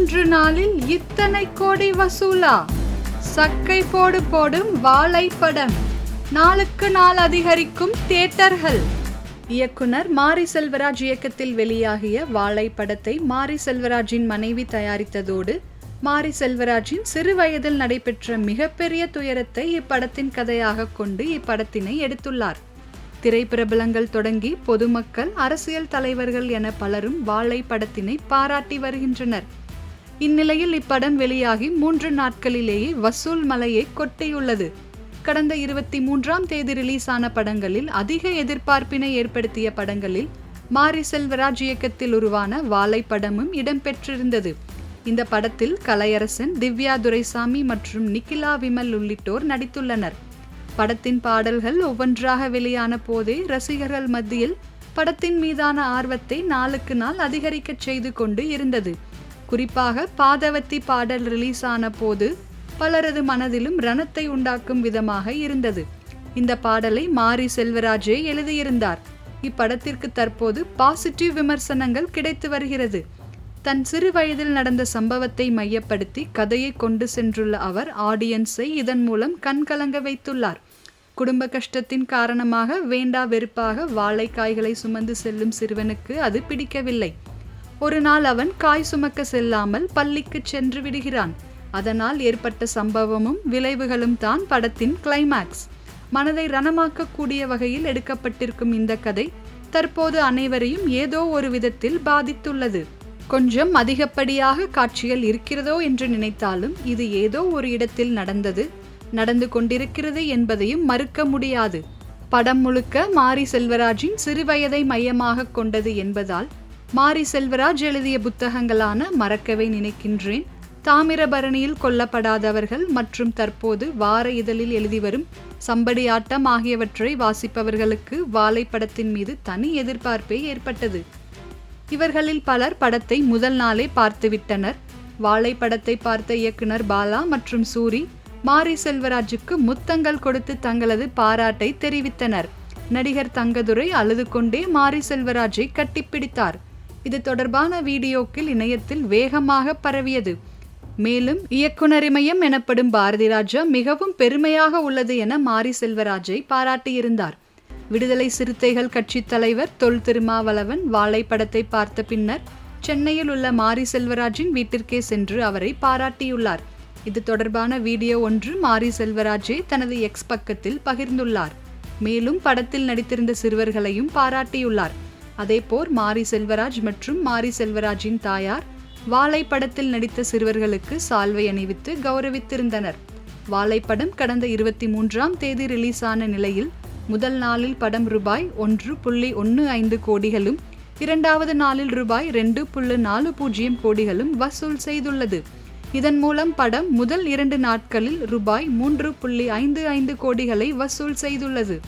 மூன்று நாளில் இத்தனை கோடி வசூலா? சக்கை போடு போடும் வாழை படம் நாளுக்கு நாள் அதிகரிக்கும் தியேட்டர்கள். இயக்குனர் மாரி செல்வராஜ் இயக்கத்தில் வெளியாகிய வாழை படத்தை மாரி செல்வராஜின் மனைவி தயாரித்ததோடு மாரி செல்வராஜின் சிறு வயதில் நடைபெற்ற மிகப்பெரிய துயரத்தை இப்படத்தின் கதையாக கொண்டு இப்படத்தினை எடுத்துள்ளார். திரைப்பிரபலங்கள் தொடங்கி பொதுமக்கள் அரசியல் தலைவர்கள் என பலரும் வாழை படத்தினை பாராட்டி வருகின்றனர். இந்நிலையில் இப்படம் வெளியாகி மூன்று நாட்களிலேயே வசூல் மலையை கொட்டியுள்ளது. கடந்த இருபத்தி மூன்றாம் தேதி ரிலீஸ் ஆன படங்களில் அதிக எதிர்பார்ப்பினை ஏற்படுத்திய படங்களில் மாரி செல்வராஜ் இயக்கத்தில் உருவான வாழை படமும் இடம்பெற்றிருந்தது. இந்த படத்தில் கலையரசன் திவ்யா துரைசாமி மற்றும் நிக்கிலா விமல் உள்ளிட்டோர் நடித்துள்ளனர். படத்தின் பாடல்கள் ஒவ்வொன்றாக வெளியான போதே ரசிகர்கள் மத்தியில் படத்தின் மீதான ஆர்வத்தை நாளுக்கு நாள் அதிகரிக்கச் செய்து கொண்டு இருந்தது. குறிப்பாக பாதவத்தி பாடல் ரிலீஸ் ஆன போது பலரது மனதிலும் ரணத்தை உண்டாக்கும் விதமாக இருந்தது. இந்த பாடலை மாரி செல்வராஜே எழுதியிருந்தார். இப்படத்திற்கு தற்போது பாசிட்டிவ் விமர்சனங்கள் கிடைத்து வருகிறது. தன் சிறு வயதில் நடந்த சம்பவத்தை மையப்படுத்தி கதையை கொண்டு சென்றுள்ள அவர் ஆடியன்ஸை இதன் மூலம் கண்கலங்க வைத்துள்ளார். குடும்ப கஷ்டத்தின் காரணமாக வேண்டா வெறுப்பாக வாழைக்காய்களை சுமந்து செல்லும் சிறுவனுக்கு அது பிடிக்கவில்லை. ஒரு நாள் அவன் காய் சுமக்க செல்லாமல் பள்ளிக்கு சென்று விடுகிறான். அதனால் ஏற்பட்ட சம்பவமும் விளைவுகளும் தான் படத்தின் கிளைமேக்ஸ் மனதை ரணமாக்கக்கூடிய வகையில் எடுக்கப்பட்டிருக்கும் இந்த கதை தற்போது அனைவரையும் ஏதோ ஒரு விதத்தில் பாதித்துள்ளது. கொஞ்சம் அதிகப்படியாக காட்சிகள் இருக்கிறதோ என்று நினைத்தாலும் இது ஏதோ ஒரு இடத்தில் நடந்தது நடந்து கொண்டிருக்கிறது என்பதையும் மறுக்க முடியாது. படம் முழுக்க மாரி செல்வராஜின் சிறுவயதை மையமாக கொண்டது என்பதால் மாரி செல்வராஜ் எழுதிய புத்தகங்களான மறக்கவே நினைக்கின்றேன். தாமிரபரணியில் கொல்லப்படாதவர்கள் மற்றும் தற்போது வார இதழில் எழுதி வரும் சம்படியாட்டம் ஆகியவற்றை வாசிப்பவர்களுக்கு வாழைப்படத்தின் மீது தனி எதிர்பார்ப்பே ஏற்பட்டது. இவர்களில் பலர் படத்தை முதல் நாளே பார்த்துவிட்டனர். வாழை படத்தை பார்த்த இயக்குனர் பாலா மற்றும் சூரி மாரி செல்வராஜுக்கு முத்தங்கள் கொடுத்து தங்களது பாராட்டை தெரிவித்தனர். நடிகர் தங்கதுரை அழுது கொண்டே மாரி செல்வராஜை கட்டிப்பிடித்தார். இது தொடர்பான வீடியோக்கள் இணையத்தில் வேகமாக பரவியது. மேலும் இயக்குனரிமயம் எனப்படும் பாரதி ராஜா மிகவும் பெருமையாக உள்ளது என மாரி செல்வராஜை பாராட்டியிருந்தார். விடுதலை சிறுத்தைகள் கட்சி தலைவர் தொல் திருமாவளவன் வாழை படத்தை பார்த்த பின்னர் சென்னையில் உள்ள மாரி செல்வராஜின் வீட்டிற்கே சென்று அவரை பாராட்டியுள்ளார். இது தொடர்பான வீடியோ ஒன்று மாரி செல்வராஜே தனது எக்ஸ் பக்கத்தில் பகிர்ந்துள்ளார். மேலும் படத்தில் நடித்திருந்த சிறுவர்களையும் பாராட்டியுள்ளார். அதேபோர் மாரி செல்வராஜ் மற்றும் மாரி செல்வராஜின் தாயார் வாழை படத்தில் நடித்த சிறுவர்களுக்கு சால்வை அணிவித்து கௌரவித்திருந்தனர். வாழைப்படம் கடந்த இருபத்தி மூன்றாம் தேதி ரிலீஸ் ஆன நிலையில் முதல் நாளில் படம் ரூபாய் ஒன்று புள்ளி ஒன்று ஐந்து கோடிகளும் இரண்டாவது நாளில் ரூபாய் ரெண்டு புள்ளி நாலு பூஜ்ஜியம் கோடிகளும் வசூல் செய்துள்ளது. இதன் மூலம் படம் முதல் இரண்டு நாட்களில் ரூபாய் மூன்று புள்ளி ஐந்து ஐந்து கோடிகளை வசூல் செய்துள்ளது.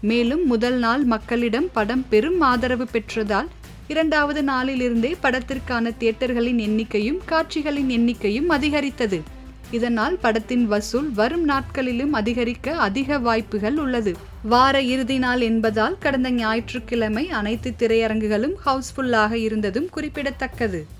மேலும் முதல் நாள் மக்களிடம் படம் பெரும் ஆதரவு பெற்றதால் இரண்டாவது நாளிலிருந்தே படத்திற்கான தியேட்டர்களின் எண்ணிக்கையும் காட்சிகளின் எண்ணிக்கையும் அதிகரித்தது. இதனால் படத்தின் வசூல் வரும் நாட்களிலும் அதிகரிக்க அதிக வாய்ப்புகள் உள்ளது. வார இறுதி நாள் என்பதால் கடந்த ஞாயிற்றுக்கிழமை அனைத்து திரையரங்குகளும் ஹவுஸ்ஃபுல்லாக இருந்ததும் குறிப்பிடத்தக்கது.